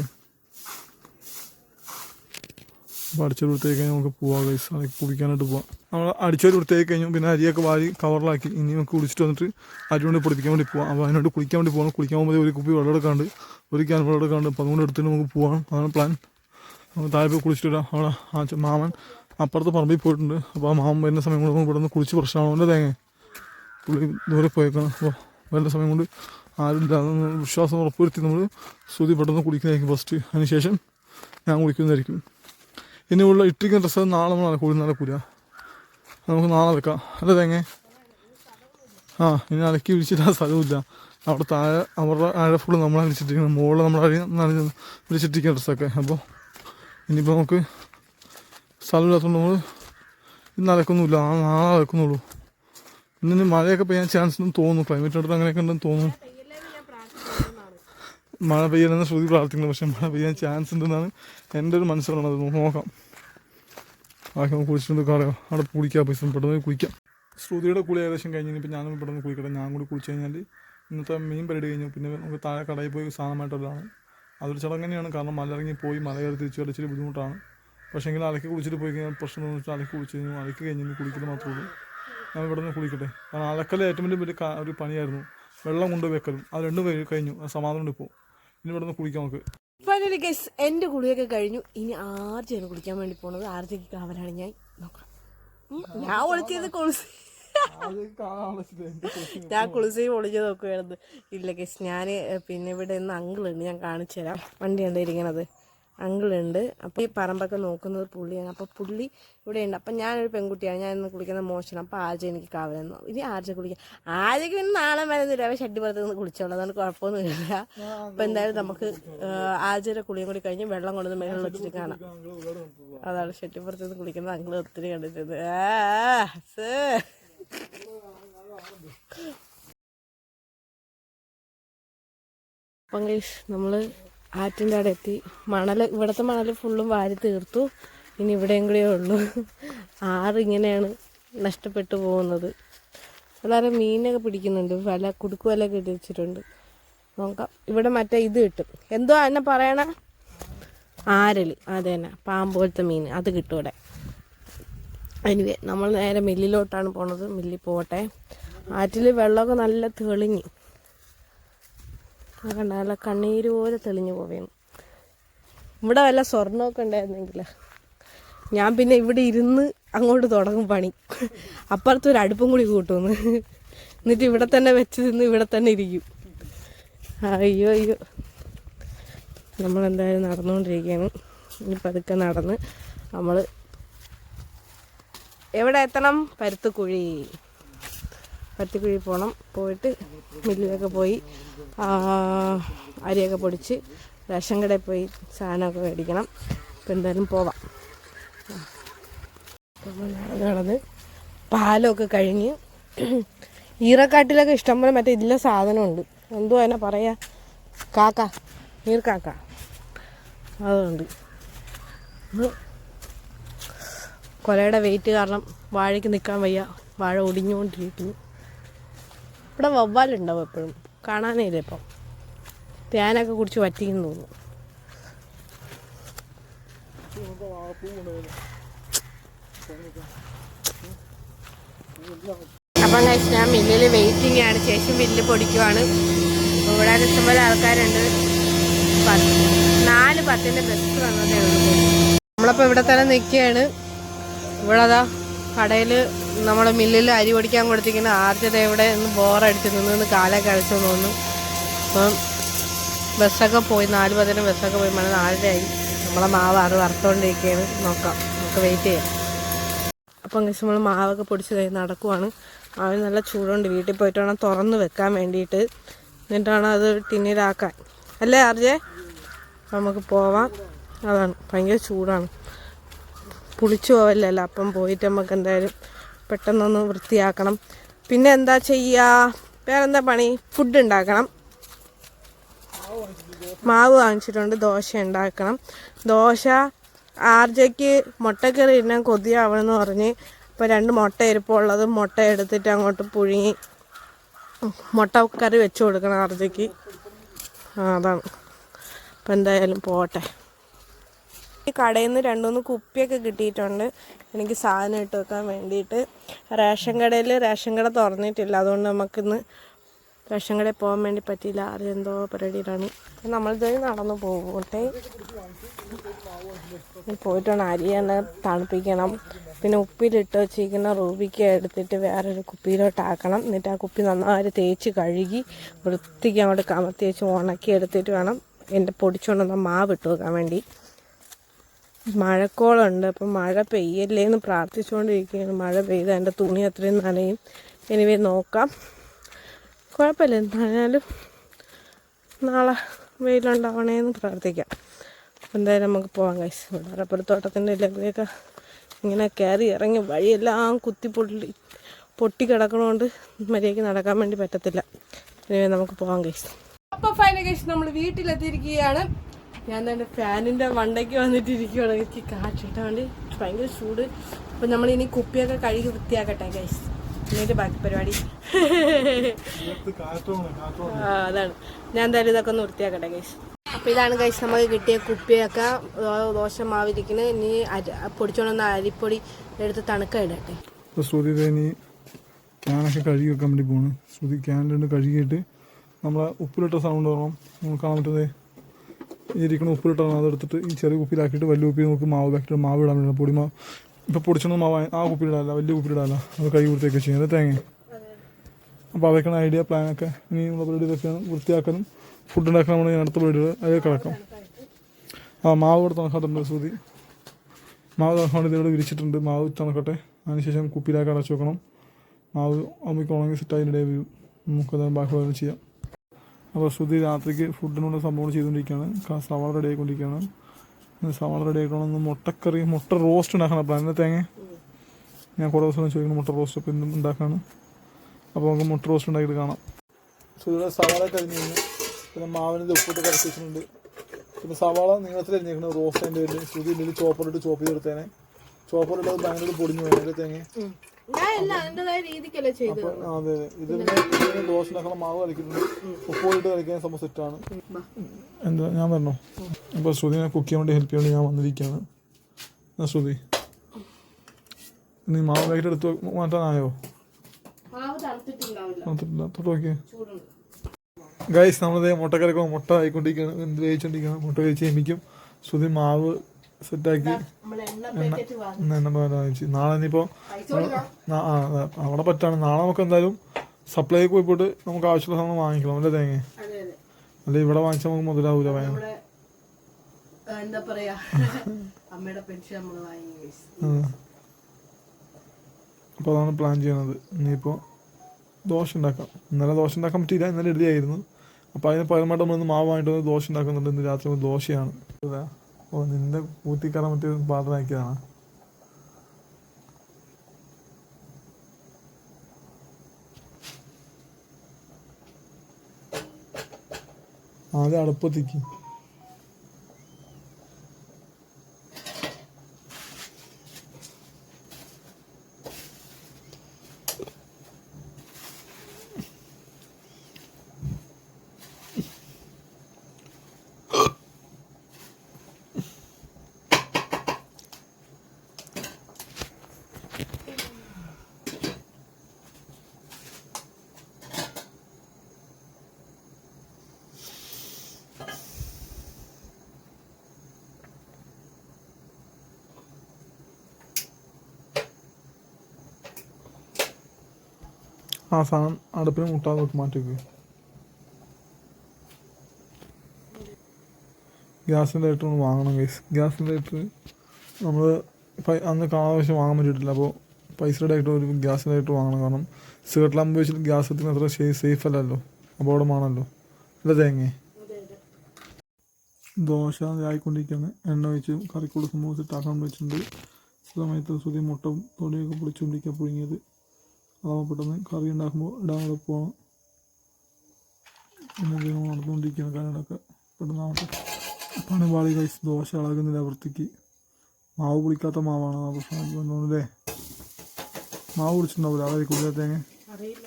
അപ്പോൾ അടിച്ചൊരു വൃത്തിയായി കഴിഞ്ഞാൽ നമുക്ക് പോവാം ഗൈസ് അതിലേക്ക് കുടിക്കാനായിട്ട് പോവാം. നമ്മൾ അടിച്ചൊരു വൃത്തിയായി കഴിഞ്ഞു. പിന്നെ അരിയൊക്കെ വാരി കവറിലാക്കി ഇനി നമുക്ക് കുടിച്ചിട്ട് വന്നിട്ട് അരി കൊണ്ട് പൊടിപ്പിക്കാൻ വേണ്ടി പോവാം. അപ്പോൾ അതിനോട് കുളിക്കാൻ വേണ്ടി പോകണം കുളിക്കാൻ പോകുമ്പോൾ ഒരു കുപ്പി വെള്ളം എടുക്കാണ്ട് ഒരു ക്യാൻ വെള്ളം എടുക്കാണ്ട് അപ്പോൾ അതുകൊണ്ട് എടുത്തിട്ട് നമുക്ക് പോവാം. അതാണ് പ്ലാൻ നമുക്ക് താഴെ പോയി കുളിച്ചിട്ട് വരാം. അവിടെ ആ മാമൻ അപ്പുറത്ത് പറമ്പിൽ പോയിട്ടുണ്ട്. അപ്പോൾ ആ മാമൻ വരുന്ന സമയം കൊണ്ട് ഇവിടെ നിന്ന് കുളിച്ച് പ്രശ്നമാണോ? തേങ്ങ. പുള്ളി ദൂരെ പോയേക്കാണ്. അപ്പോൾ വരുന്ന സമയം കൊണ്ട് ആരും ഇല്ലാന്ന് വിശ്വാസം ഉറപ്പുവരുത്തി നമ്മൾ ശ്രുതി പെട്ടെന്ന് കുളിക്കുന്നതായിരിക്കും ഫസ്റ്റ് അതിന് ശേഷം ഞാൻ കുളിക്കുന്നതായിരിക്കും. ഇനി ഉള്ള ഇട്ടിരിക്കുന്ന ഡ്രസ്സ് നാളെ നമ്മൾ നാളെ നടക്കൂല. നമുക്ക് നാളെ എടുക്കാം അല്ലേ തേങ്ങ ആ ഇനി അലക്കി വിളിച്ചിട്ട് ആ സ്ഥലമില്ല അവിടെ താഴെ അവരുടെ ആഴ ഫുള്ള് നമ്മളെ വിരിച്ചിട്ടിരിക്കുന്നത് മുകളിൽ നമ്മളെ വിളിച്ചിട്ടിരിക്കുന്ന ഡ്രസ്സൊക്കെ അപ്പോൾ ഇനിയിപ്പോൾ നമുക്ക് സ്ഥലമില്ലാത്തതുകൊണ്ട് നമ്മൾ ഇന്ന് അലക്കൊന്നുമില്ല നാളെ അലക്കുന്നുള്ളൂ ഇന്നിന് മഴയൊക്കെ പെയ്യാൻ ചാൻസ് തോന്നുന്നു. ക്ലൈമറ്റ് അടുത്ത് അങ്ങനെയൊക്കെ ഉണ്ടെന്ന് തോന്നുന്നു. മഴ പെയ്യണമെന്ന് ശ്രുതി പ്രാർത്ഥിക്കുന്നത് പക്ഷെ മഴ പെയ്യാൻ ചാൻസ് ഉണ്ടെന്നാണ് എന്റെ ഒരു മനസ്സിലുള്ളത് അത് നോക്കാം. ബാക്കി നമുക്ക് കുളിച്ചിട്ട് കളയാം അവിടെ കുളിക്കാം. പൈസ പെട്ടെന്ന് കുളിക്കാം. ശ്രുതിയുടെ കുളി ഏകദേശം കഴിഞ്ഞ് ഇപ്പം ഞാനും പെട്ടെന്ന് കുളിക്കട്ടെ. ഞാൻ കൂടി കുളിച്ച് കഴിഞ്ഞാൽ ഇന്നത്തെ മെയിൻ പരിപാടി കഴിഞ്ഞു. പിന്നെ നമുക്ക് താഴെ കടയിൽ പോയി സാധനമായിട്ടുള്ളതാണ്. അതൊരു ചടങ്ങ് തന്നെയാണ്. കാരണം മലയിറങ്ങി പോയി മല കയറി തിരിച്ചു വരാൻ ഇച്ചിരി ബുദ്ധിമുട്ടാണ്. പക്ഷേ എങ്കിൽ അലക്കി കുളിച്ചിട്ട് പോയി കഴിഞ്ഞാൽ പ്രശ്നം എന്ന് വെച്ചാൽ അലക്കി കുളിച്ച് കഴിഞ്ഞാൽ അലക്കി കഴിഞ്ഞ് കുളിക്കുന്നത് മാത്രമേ ഉള്ളൂ. ഞാൻ ഇവിടെ നിന്ന് കുളിക്കട്ടെ. കാരണം അലക്കൽ ഏറ്റവും വലിയ ഒരു പണിയായിരുന്നു. വെള്ളം കൊണ്ട് വെക്കലും. അത് രണ്ടും കഴിഞ്ഞു. കഴിഞ്ഞു. സമാധാനം ഇപ്പോൾ ഇനി ഇവിടെ നിന്ന് കുളിക്കാം നമുക്ക് ഫൈനലി ഗൈസ് എന്റെ കുളിയൊക്കെ കഴിഞ്ഞു. ഇനി ആർജിയാണ് കുളിക്കാൻ വേണ്ടി പോണത്? ആർജിക്ക് കാവലാണ് ഞാൻ. നോക്കാം. ഞാൻ ഒളിച്ചത് കുളിച്ച്. ഞാൻ കുളിച്ച് ഒളിച്ച് നോക്കുവായിരുന്നു. ഇല്ല ഗൈസ് ഞാൻ പിന്നെ ഇവിടെ നിന്ന് അങ്കിളുണ്ട്. ഞാൻ കാണിച്ചു തരാം വണ്ടി ഉണ്ട് ഇരിക്കണത്? അങ്കിളുണ്ട്. അപ്പോൾ ഈ പറമ്പൊക്കെ നോക്കുന്നത് പുള്ളിയാണ്. അപ്പോൾ പുള്ളി ഇവിടെ ഉണ്ട് അപ്പം ഞാനൊരു പെൺകുട്ടിയാണ്. ഞാൻ ഇന്ന് കുളിക്കുന്ന മോശം അപ്പോൾ ആർജ എനിക്ക് കാവലെന്നു. ഇനി ആർജ കുളിക്കാം. ആർജയ്ക്ക് പിന്നെ നാളെ വരുന്നില്ല ഷെഡ് പുറത്ത് നിന്ന് കുളിച്ചോളൂ. അതുകൊണ്ട് കുഴപ്പമൊന്നുമില്ല അപ്പം എന്തായാലും നമുക്ക് ആർജയുടെ കുളിയും കൂടി കഴിഞ്ഞ് വെള്ളം കൊണ്ടുവന്ന് മേളിൽ വെച്ചിട്ട് കാണാം. അതാണ് ഷെട്ടിപ്പുറത്ത് നിന്ന് കുളിക്കുന്നത്. അങ്കിൾ ഒത്തിരി കണ്ടിട്ടുണ്ട്. അപ്പം നമ്മൾ ആറ്റിന്റെ അവിടെ എത്തി. മണൽ ഇവിടുത്തെ മണൽ ഫുള്ളും വാരി തീർത്തു. ഇനി ഇവിടെയും കൂടെ ഉള്ളൂ. ആറ് ഇങ്ങനെയാണ് നഷ്ടപ്പെട്ടു പോകുന്നത്. വളരെ മീനൊക്കെ പിടിക്കുന്നുണ്ട്. വല കുടുക്ക് വല ഇട്ട് വെച്ചിട്ടുണ്ട്. നോക്കാം. ഇവിടെ മറ്റേ ഇത് കിട്ടും. എന്തോ എന്നെ പറയണ? ആരൽ അത് തന്നെ. പാമ്പ് പോലത്തെ മീൻ. അത് കിട്ടും ഇവിടെ. എനിവേ നമ്മൾ നേരെ മില്ലിലോട്ടാണ് പോണത്. മില്ലിൽ പോകട്ടെ ആറ്റിൽ വെള്ളമൊക്കെ നല്ല തെളിഞ്ഞ്. കണ്ട? നല്ല കണ്ണീര് പോലെ തെളിഞ്ഞു പോവുകയാണ് ഇവിടെ വല്ല സ്വർണമൊക്കെ ഉണ്ടായിരുന്നെങ്കിൽ ഞാൻ പിന്നെ ഇവിടെ ഇരുന്ന് അങ്ങോട്ട് തുടങ്ങും പണി. അപ്പുറത്ത് ഒരു അടുപ്പും കൂടി കൂട്ടുമെന്ന് എന്നിട്ട് ഇവിടെ തന്നെ വെച്ച് നിന്ന് ഇവിടെ തന്നെ ഇരിക്കും. അയ്യോ അയ്യോ. നമ്മളെന്തായാലും നടന്നുകൊണ്ടിരിക്കുകയാണ്. ഇനി പതുക്കെ നടന്ന് നമ്മൾ എവിടെ എത്തണം? പരുത്തുക്കുഴി. പരുത്തിക്കുഴി പോകണം പോയിട്ട് മില്ലിലൊക്കെ പോയി അരിയൊക്കെ പൊടിച്ച് റേഷൻ കടയിൽ പോയി സാധനമൊക്കെ മേടിക്കണം. അപ്പം എന്തായാലും പോവാം. അപ്പം പാലൊക്കെ കഴിഞ്ഞ് ഈറക്കാട്ടിലൊക്കെ ഇഷ്ടംപോലെ മറ്റേ ഇതിലെ സാധനമുണ്ട്. എന്തോ അതിനെ പറയാ? കാക്ക നീർക്കാക്ക അതുണ്ട്. കൊലയുടെ വെയിറ്റ് കാരണം വാഴയ്ക്ക് നിൽക്കാൻ വയ്യ. വാഴ ഒടിഞ്ഞുകൊണ്ടിരിക്കുന്നു. ഇവിടെ വവ്വാലുണ്ടാവും എപ്പോഴും. കാണാനേ ഇല്ല ഇപ്പം. തേനൊക്കെ കുടിച്ച് പറ്റിയെന്ന് തോന്നുന്നു. അപ്പം കഴിച്ച് ഞാൻ മില്ലിൽ വെയിറ്റിംഗ് ആണ്. ശേഷം ബില്ല് പൊടിക്കുവാണ്. ഇവിടെ ഇഷ്ടംപോലെ ആൾക്കാരുണ്ട്. നാല് പത്തിന്റെ ബസ് വന്നതേ ഉള്ളൂ. നമ്മളപ്പോൾ ഇവിടെ തന്നെ നിൽക്കുകയാണ്. ഇവിടെ അതാ കടയിൽ നമ്മുടെ മില്ലിൽ അരി പൊടിക്കാൻ കൊടുത്തിരിക്കുന്ന ആദ്യത്തെ ഇവിടെ നിന്ന് ബോറടിച്ച് നിന്ന് കാലൊക്കെ അഴിച്ചു തോന്നുന്നു. അപ്പം ബസ്സൊക്കെ പോയി നാല് പതിനും ബസ്സൊക്കെ പോയി മണി ആയി നമ്മളെ മാവ് അത് വറുത്തോണ്ടിരിക്കുകയാണ്. നോക്കാം. നമുക്ക് വെയിറ്റ് ചെയ്യാം. അപ്പം അങ്ങനെ നമ്മൾ മാവൊക്കെ പൊടിച്ച് കഴിഞ്ഞ് നടക്കുവാണ്. മാവിന് നല്ല ചൂടുണ്ട്. വീട്ടിൽ പോയിട്ട് വേണം തുറന്ന് വെക്കാൻ വേണ്ടിയിട്ട്. എന്നിട്ടാണ് അത് ടിന്നിലാക്കാൻ. അല്ലേ ആർജെ? നമുക്ക് പോവാം. അതാണ്. ഭയങ്കര ചൂടാണ്. പുളിച്ചു പോവല്ലല്ലോ അപ്പം പോയിട്ട് നമുക്ക് എന്തായാലും പെട്ടെന്നൊന്ന് വൃത്തിയാക്കണം. പിന്നെ എന്താ ചെയ്യുക വേറെന്താ പണി? ഫുഡ് ഉണ്ടാക്കണം. മാവ് വാങ്ങിച്ചിട്ടുണ്ട്. ദോശ ഉണ്ടാക്കണം. ദോശ ആർജയ്ക്ക് മുട്ടക്കറി ഇടാൻ കൊതിയാവണമെന്ന് പറഞ്ഞ് ഇപ്പോൾ രണ്ട് മുട്ട ഇരിപ്പുള്ളത് മുട്ട എടുത്തിട്ട് അങ്ങോട്ട് പുഴുങ്ങി മുട്ട കറി വെച്ച് കൊടുക്കണം ആർജയ്ക്ക്. അതാണ്. അപ്പം എന്തായാലും പോട്ടെ ഈ കടയിൽ നിന്ന് രണ്ടുമൂന്ന് കുപ്പിയൊക്കെ കിട്ടിയിട്ടുണ്ട്. എനിക്ക് സാധനം ഇട്ട് വെക്കാൻ വേണ്ടിയിട്ട്. റേഷൻ കടയിൽ റേഷൻ കട തുറന്നിട്ടില്ല. അതുകൊണ്ട് നമുക്കിന്ന് റേഷൻ കടയിൽ പോകാൻ വേണ്ടി പറ്റിയില്ല. എന്തോ പരിപാടിയിലാണ് നമ്മളിത് നടന്നു പോകട്ടെ പോയിട്ടാണ് അരിയെന്നെ തണുപ്പിക്കണം. പിന്നെ ഉപ്പിലിട്ട് വെച്ചിരിക്കുന്ന റൂബിക്ക എടുത്തിട്ട് വേറൊരു കുപ്പിയിലോട്ടാക്കണം. എന്നിട്ട് ആ കുപ്പി നന്നായി തേച്ച് കഴുകി വൃത്തിക്ക് അങ്ങോട്ട് കമത്തി വെച്ച് ഉണക്കി എടുത്തിട്ട് വേണം. എന്റെ പൊടിച്ചുകൊണ്ടുവന്ന മാവ് ഇട്ട് വെക്കാൻ വേണ്ടി. മഴക്കോളുണ്ട്. അപ്പം മഴ പെയ്യല്ലേ എന്ന് പ്രാർത്ഥിച്ചുകൊണ്ടിരിക്കുകയാണ്. മഴ പെയ്ത് എന്റെ തുണി അത്രയും നനയും. എനിവേ നോക്കാം. കുഴപ്പമില്ല. എന്തായാലും നാളെ വെയിലുണ്ടാവണേ എന്ന് പ്രാർത്ഥിക്കാം. എന്തായാലും നമുക്ക് പോകാം കൈസ് ഇവിടെ റബ്ബർ തോട്ടത്തിന്റെ ഇങ്ങനെ കയറി ഇറങ്ങി വഴിയെല്ലാം കുത്തി പൊട്ടി പൊട്ടി കിടക്കണോണ്ട് മര്യാദയ്ക്ക് നടക്കാൻ വേണ്ടി പറ്റത്തില്ല. എനിവേ നമുക്ക് പോകാം കൈസ് അപ്പോൾ ഫൈനൽ കൈസ് നമ്മൾ വീട്ടിലെത്തിയിരിക്കുകയാണ്. ഞാൻ എന്റെ ഫാനിന്റെ മണ്ടയ്ക്ക് വന്നിട്ടിരിക്കുകയാണ് എനിക്ക് കാറ്റിട്ടാൻ വേണ്ടി. ഭയങ്കര ചൂട്. അപ്പം നമ്മളിനി കുപ്പിയൊക്കെ കഴുകി വൃത്തിയാക്കട്ടെ ഗൈസ് എന്നിട്ട് ബാക്കി പരിപാടി. ആ, അതാണ്. ഞാൻ എന്തായാലും ഇതൊക്കെ ഒന്ന് വൃത്തിയാക്കട്ടെ ഗൈസ് അപ്പം ഇതാണ് ഗൈസ് നമുക്ക് കിട്ടിയ കുപ്പിയൊക്കെ. ദോശ മാവിരിക്കുന്നത് ഇനി അരി പൊടിച്ചോണ്ടുവന്ന അരിപ്പൊടി എടുത്ത് തണുക്ക ഇടട്ടെ. ശ്രുതി ഇനി ക്യാനൊക്കെ കഴുകി വെക്കാൻ വേണ്ടി പോണ്. ശ്രുതി ക്യാനിലുണ്ട് കഴുകിയിട്ട് നമ്മളെ ഉപ്പിലിട്ട സൗണ്ട് വേണം നമുക്ക് കാണാൻ പറ്റുന്നത് ഈ ഇരിക്കുന്ന ഉപ്പിലിട്ടാണ് അതെടുത്തിട്ട് ഈ ചെറിയ കുപ്പിയിലാക്കിയിട്ട് വലിയ കുപ്പി നമുക്ക് മാവ് ബാക്കിയിട്ട് മാവ് ഇടാൻ വേണ്ടി പൊടി മാവ് ഇപ്പോൾ പൊടിച്ചൊന്നും മാവ് ആ കുപ്പി കുപ്പിയിടാല്ല വലിയ കുപ്പിയിടാല്ല അത് കൈ കൊടുത്തേക്ക് ചെയ്യുന്നത് തേങ്ങ അപ്പോൾ അതൊക്കെയാണ് ഐഡിയ പ്ലാനൊക്കെ ഇനി നമ്മുടെ പരിപാടി ഇതൊക്കെയാണ് വൃത്തിയാക്കാനും ഫുഡ് ഉണ്ടാക്കാൻ നമ്മൾ അടുത്ത പരിപാടികൾ അതിൽ കിടക്കാം. ആ മാവ് ഇവിടെ തണുക്കാത്തുണ്ട് ശ്രുതി. മാവ് തണുക്കാണ്ട് ഇതിലൂടെ വിരിച്ചിട്ടുണ്ട്. മാവ് തണുക്കട്ടെ. അതിനുശേഷം കുപ്പിയിലാക്കി അടച്ചു വെക്കണം. മാവ് അമ്മയ്ക്ക് ഉണങ്ങി സെറ്റ് അതിനിടെ വരും. നമുക്കത് ബാക്കി ചെയ്യാം. അപ്പോൾ ശ്രുതി രാത്രിക്ക് ഫുഡിനുള്ള സംഭവം ചെയ്തുകൊണ്ടിരിക്കുകയാണ്. സവാള റെഡി ആയിക്കൊണ്ടിരിക്കുകയാണ്. സവാള റെഡി ആയിക്കണമെന്ന് മുട്ടക്കറി മുട്ട റോസ്റ്റ് ഉണ്ടാക്കണം പ്ലാൻ തേങ്ങ. ഞാൻ കുറേ ദിവസം ചോദിക്കുന്നു മുട്ട റോസ്റ്റ് അപ്പോൾ ഇന്നും ഉണ്ടാക്കാണ് അപ്പോൾ നമുക്ക് മുട്ട റോസ്റ്റ് ഉണ്ടാക്കിയിട്ട് കാണാം. ശ്രുതിയുടെ സവാള കരിഞ്ഞു പിന്നെ മാവിന് ഉപ്പിട്ട് കരച്ചിട്ടുണ്ട് പിന്നെ സവാള നീളത്തിൽ അരിഞ്ഞേക്കുന്നത് റോസ്റ്റ് അതിന്റെ ശ്രുതി ഇല്ലെങ്കിൽ ചോപ്പറിട്ട് ചോപ്പ് ചെയ്തെടുത്തേനെ ചോപ്പറിട്ട് ഭയങ്കര പൊടിഞ്ഞു അതിന്റെ തേങ്ങ. ഞാൻ എല്ലാം അതിന്റെതായ രീതിക്കല്ലേ ചെയ്ത് അപ്പൊ ആ, അതെ മാവ് കളിക്കുന്നുണ്ട് കളിക്കാൻ സംഭവം സെറ്റാണ് എന്താ ഞാൻ പറഞ്ഞു? അപ്പോൾ ശ്രുതിനെ കുക്ക് ചെയ്യാൻ വേണ്ടി ഹെൽപ്പ് ചെയ്യാൻ വേണ്ടി ഞാൻ വന്നിരിക്കുകയാണ്. എന്നാ ശ്രുതി? നീ മാവ് കയ്യിട്ട് എടുത്ത് മാറ്റാനായോ? തൊട്ട് നോക്കിയേ. ഗൈസ് നമ്മളിത് മുട്ടക്കരക്കോ മുട്ട ആയിക്കൊണ്ടിരിക്കുകയാണ്. എന്ത് വേവിച്ചോണ്ടിരിക്കുകയാണ്? മുട്ട വേവിച്ച് കഴിയുമ്പോഴേക്കും ശ്രുതി മാവ് സെറ്റാക്കി എണ്ണ നാളെ ഇനിയിപ്പോൾ. അവിടെ പറ്റാണ്. നാളെ നമുക്ക് എന്തായാലും സപ്ലൈക്ക് പോയി പോയിട്ട് നമുക്ക് ആവശ്യമുള്ള സാധനം വാങ്ങിക്കണം. അല്ലേ തേങ്ങ? അല്ലെ ഇവിടെ വാങ്ങിച്ചാൽ നമുക്ക് മുതലാവൂല വേണം എന്താ പറയാ? അമ്മയുടെ പെൻഷൻ നമ്മൾ വാങ്ങി അപ്പോൾ അതാണ് പ്ലാൻ ചെയ്യണത്. ഇനിയിപ്പോൾ ദോശ ഉണ്ടാക്കാം. ഇന്നലെ ദോശ ഉണ്ടാക്കാൻ പറ്റിയില്ല. ഇന്നലെ എഴുതിയായിരുന്നു അപ്പോൾ അതിന് പകരമായിട്ട് നമ്മളിന്ന് മാവ് വാങ്ങിട്ട് വന്ന് ദോശ ഉണ്ടാക്കുന്നുണ്ട്. ഇന്ന് രാത്രി ദോശയാണ്. ഓ നിന്റെ കൂത്തിക്കറ മറ്റേ പാത്രമാക്കിയതാണ് ആദ്യം അടുപ്പത്തേക്ക്. ആ സാധനം അടുപ്പിന് മുട്ടാതെ നോക്കി മാറ്റി ഗ്യാസിന്റെ ലൈറ്റർ ഒന്ന് വാങ്ങണം ഗൈസ് ഗ്യാസിന്റെ ലൈറ്റർ നമ്മൾ അന്ന് കാണാവശ്യം വാങ്ങാൻ പറ്റിയിട്ടില്ല. അപ്പോൾ പൈസയുടെ ആയിട്ട് ഒരു ഗ്യാസിന്റെ ലൈറ്റർ വാങ്ങണം. കാരണം സിഗരറ്റ് ലാമ്പ് വെച്ചിട്ട് ഗ്യാസ് എത്തുന്ന അത്ര സേഫ് അല്ലല്ലോ. അപകടമാണല്ലോ. അല്ല തേങ്ങേ. ദോശ ആയിക്കൊണ്ടിരിക്കുകയാണ് എണ്ണ വെച്ച് കറിക്കുള്ള സംഭവം സെറ്റാക്കാൻ വെച്ചിട്ടുണ്ട്. സമയത്ത് സുതി മുട്ട തൊടിയൊക്കെ പൊളിച്ചുകൊണ്ടിരിക്കുക പുഴുങ്ങിയത്. അതാവുമ്പോൾ പെട്ടെന്ന് കറി ഉണ്ടാക്കുമ്പോൾ ഇടാൻ എളുപ്പമാണ് എന്നൊക്കെ നടന്നുകൊണ്ടിരിക്കുകയാണ് കാര്യങ്ങളൊക്കെ. പെട്ടെന്ന് ആവട്ടെ. പണി പാളി കഴിച്ച് ദോശ ഇളകുന്നില്ല വൃത്തിക്ക്. മാവ് പൊളിക്കാത്ത മാവാണ് ആ പ്രശ്നം എനിക്ക് തോന്നുന്നല്ലേ? മാവ് പൊളിച്ചിട്ടുണ്ടാവില്ല അതായിരിക്കും തേങ്ങ. അറിയില്ല.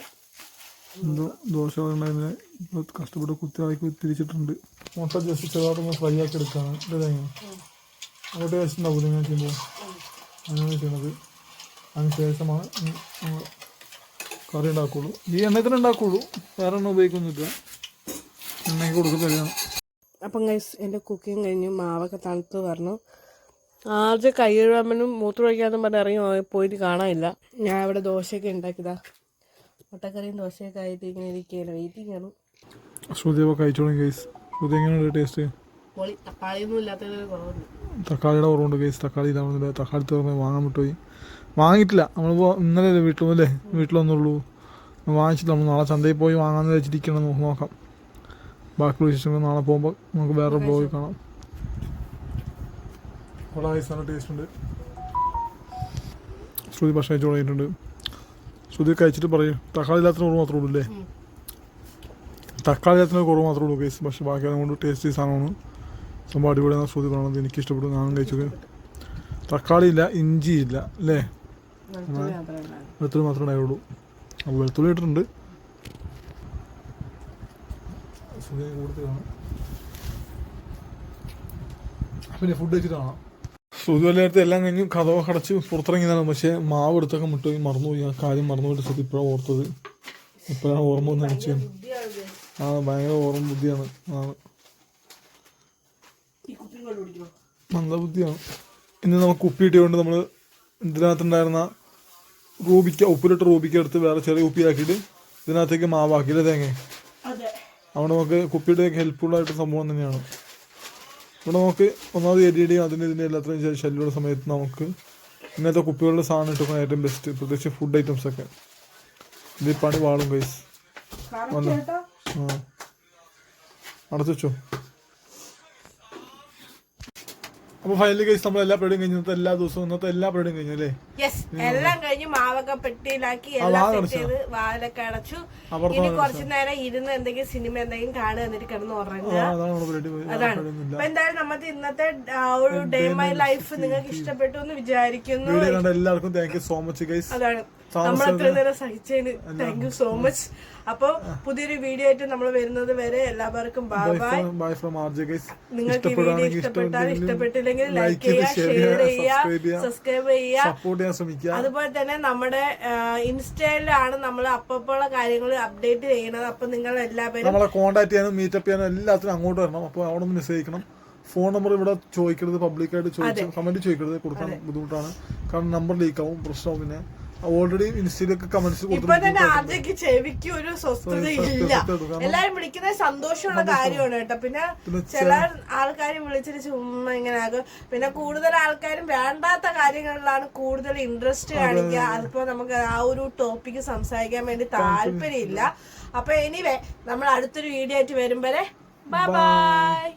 എന്തോ ദോശ ഉണ്ടായിരുന്നില്ല ഇപ്പോൾ കഷ്ടപ്പെട്ട് കുത്തി ആക്കി തിരിച്ചിട്ടുണ്ട്. മുട്ട ജസ്റ്റ് ചെറുതായിട്ടൊന്ന് ഫ്രൈ ആക്കി എടുക്കുകയാണ് എന്റെ തേങ്ങ. അങ്ങോട്ട് വെച്ചിട്ടുണ്ടാവില്ല ഇങ്ങനെ ചെയ്യുമ്പോൾ? അങ്ങനെയാണ് ചെയ്യണത് അതിന് ശേഷമാണ് കറി ഉണ്ടാക്കുള്ളൂ. ഈ എണ്ണത്തിന് ഉണ്ടാക്കുള്ളൂ. വേറെ എണ്ണ ഉപയോഗിക്കൊന്നുമില്ല. എണ്ണയ്ക്ക് കൊടുക്കത്തില്ല അപ്പം ഗൈസ് എന്റെ കുക്കിങ് കഴിഞ്ഞു മാവൊക്കെ തണുത്ത് പറഞ്ഞു ആദ്യം കൈ കഴുകാമെന്നും മൂത്ത് കഴിക്കാമെന്നും പറഞ്ഞ് ഇറങ്ങി പോയിട്ട് കാണാനില്ല. ഞാൻ ഇവിടെ ദോശയൊക്കെ ഉണ്ടാക്കിയതാ. മുട്ടക്കറിയും ദോശയൊക്കെ ആയിട്ട് ഇങ്ങനെ ഇരിക്കുകയാണ്. വെയിറ്റിംഗ് ആണ്. ശ്രുതി അപ്പോൾ കഴിച്ചോളും ഗൈസ് ശ്രുതി എങ്ങനെയുണ്ട് ടേസ്റ്റ് ഇല്ലാത്തതിന് കുറവുണ്ട്. തക്കാളിയുടെ കുറവുണ്ട് ഗൈസ് തക്കാളി ഇതാവുന്നില്ല തക്കാളി തീർന്ന് വാങ്ങാൻ വിട്ടുപോയി. വാങ്ങിയിട്ടില്ല. നമ്മളിപ്പോൾ ഇന്നലെ വീട്ടിൽ അല്ലേ വീട്ടിൽ വന്നുള്ളൂ. വാങ്ങിച്ചില്ല നമ്മൾ നാളെ ചന്തയിൽ പോയി വാങ്ങാമെന്ന് വെച്ചിരിക്കണം നമുക്ക് നോക്കാം. ബാക്കിയുള്ള വിശേഷങ്ങൾ നാളെ പോകുമ്പോൾ നമുക്ക് വേറെ ബ്ലോഗ് കാണാം. വളരെ ടേസ്റ്റ് ഉണ്ട്. ശ്രുതി ഭക്ഷണം കഴിച്ചു തുടങ്ങിയിട്ടുണ്ട്. ശ്രുതി കഴിച്ചിട്ട് പറയും. തക്കാളി ഇല്ലാത്ത കുറവ് മാത്രമേ ഉള്ളൂ അല്ലേ. തക്കാളി ഇല്ലാത്ത കുറവ് മാത്രമേ ഉള്ളൂ കേസ് പക്ഷേ ബാക്കി അതുകൊണ്ട് ടേസ്റ്റി സാധനമാണ്. സംഭവം അടിപൊളിയാണ് ശ്രുതി പറയണത് എനിക്ക് ഇഷ്ടപ്പെട്ടു. ഞാനും കഴിച്ചത് തക്കാളി ഇല്ല ഇഞ്ചി ഇല്ല. അല്ലേ? വെളുത്തുള്ളി മാത്രമേ ഉണ്ടായുള്ളൂ. അപ്പോൾ വെളുത്തുള്ളി ഇട്ടിട്ടുണ്ട്. സുഖം കൂടുതലാണ് പിന്നെ ഫുഡ് കഴിച്ചിട്ട് കാണാം. സുഖം എല്ലാം കഴിഞ്ഞ് കഥവ കടച്ച് പുറത്തിറങ്ങിയതാണ്. പക്ഷേ മാവ് എടുത്തൊക്കെ മുട്ടുപോയി മറന്നുപോയി. ആ കാര്യം മറന്നുപോയിട്ട് സുഖം ഇപ്പോഴാണ് ഓർത്തത്. ഇപ്പോഴാണ് ഓർമ്മ നനച്ചു ആ ഭയങ്കര ഓർമ്മ ബുദ്ധിയാണ്. ആണ് മന്ദബുദ്ധിയാണ് ഇന്ന് നമുക്ക് കുപ്പി കിട്ടിയതുകൊണ്ട് നമ്മൾ ഇതിനകത്തുണ്ടായിരുന്ന റൂബിക്ക ഉപ്പിലിട്ട് റൂബിക്ക എടുത്ത് വേറെ ചെറിയ ഉപ്പിയാക്കിയിട്ട് ഇതിനകത്തേക്ക് മാവാക്കിയില്ലേ തേങ്ങ? അവിടെ നമുക്ക് കുപ്പിയുടെ ഹെൽപ്ഫുൾ ആയിട്ട് സംഭവം തന്നെയാണ്. ഇവിടെ നമുക്ക് ഒന്നാമത് എരിയുടെയും അതിന് ഇതിന്റെ എല്ലാത്തിനും ശേഷം ശല്യമുള്ള സമയത്ത് നമുക്ക് ഇങ്ങനത്തെ കുപ്പികളുടെ സാധനം ഇട്ടൊക്കെ ഏറ്റവും ബെസ്റ്റ് പ്രത്യേകിച്ച് ഫുഡ് ഐറ്റംസ് ഒക്കെ. ഇത് പണി വാളും കൈസ് കേട്ടോ? ആ. അടച്ചു വെച്ചോ? അപ്പൊ ഫൈനലി കഴിച്ച് നമ്മൾ എല്ലാ പരിപാടിയും കഴിഞ്ഞു ഇന്നത്തെ എല്ലാ ദിവസവും ഇന്നത്തെ എല്ലാ പരിപാടിയും കഴിഞ്ഞു അല്ലേ? യെസ് എല്ലാം കഴിഞ്ഞ് മാവൊക്കെ പെട്ടിയിലാക്കി എല്ലാം സെറ്റ് അടച്ചോ? ചെയ്ത് വാലൊക്കെ അടച്ചു. ഇനി കുറച്ചു നേരം ഇരുന്ന് എന്തെങ്കിലും സിനിമ എന്തെങ്കിലും കാണുക എന്നിട്ട് കിടന്ന് ഉറങ്ങുക. അതാണ് അപ്പൊ എന്തായാലും നമ്മുടെ ഇന്നത്തെ ഒരു ഡേ മൈ ലൈഫ് നിങ്ങൾക്ക് ഇഷ്ടപ്പെട്ടു എന്ന് വിചാരിക്കുന്നു. എല്ലാവർക്കും thank you so much guys അതാണ്. നമ്മൾ എത്ര നേരം സഹിച്ചതിന് താങ്ക് യു സോ മച്ച് അപ്പൊ പുതിയൊരു വീഡിയോ ആയിട്ട് നമ്മൾ വരുന്നത് വരെ എല്ലാവർക്കും നിങ്ങൾക്ക് വീഡിയോ ഇഷ്ടപ്പെട്ടാൽ ഇഷ്ടപ്പെട്ടില്ലെങ്കിൽ ലൈക്ക് ചെയ്യുക ഷെയർ ചെയ്യുക സബ്സ്ക്രൈബ് ചെയ്യുക സപ്പോർട്ട് ചെയ്യാൻ ശ്രമിക്കുക. അതുപോലെ തന്നെ നമ്മുടെ ഇൻസ്റ്റയിലാണ് നമ്മൾ അപ്പപ്പോഴുള്ള കാര്യങ്ങൾ അപ്ഡേറ്റ് ചെയ്യണത് അപ്പൊ നിങ്ങൾ എല്ലാവരും നമ്മളെ കോൺടാക്ട് ചെയ്യാനും മീറ്റപ്പ് ചെയ്യാനും എല്ലാത്തിനും അങ്ങോട്ട് വരണം. അപ്പോൾ അവിടെ ഒന്ന് മെസ്സേജ് അയക്കണം. ഫോൺ നമ്പർ ഇവിടെ ചോദിക്കരുത് പബ്ലിക്കായിട്ട് ചോദിച്ചു കമന്റ് ചോദിക്കരുത് കൊടുക്കാൻ ബുദ്ധിമുട്ടാണ്. കാരണം നമ്പർ ലീക്ക് ആവും പ്രശ്നമാവും പിന്നെ ഓൾറെഡി ഇൻസ്റ്റയിലൊക്കെ കമന്റ്സ് ഇപ്പൊ തന്നെ ആദ്യക്ക് ചെവിക്ക് ഒരു സ്വസ്ഥത ഇല്ല. എല്ലാരും വിളിക്കുന്നത് സന്തോഷമുള്ള കാര്യമാണ് കേട്ടോ. പിന്നെ ചില ആൾക്കാർ വിളിച്ചിട്ട് ചുമ്മാ ഇങ്ങനെ ആകും പിന്നെ കൂടുതൽ ആൾക്കാരും വേണ്ടാത്ത കാര്യങ്ങളിലാണ് കൂടുതൽ ഇൻട്രസ്റ്റ് കാണിക്കുക. അതിപ്പോ നമുക്ക് ആ ഒരു ടോപ്പിക്ക് സംസാരിക്കാൻ വേണ്ടി താല്പര്യമില്ല. അപ്പൊ എനിവേ നമ്മൾ അടുത്തൊരു വീഡിയോ ആയിട്ട് വരുമ്പോ വരെ ബൈ ബൈ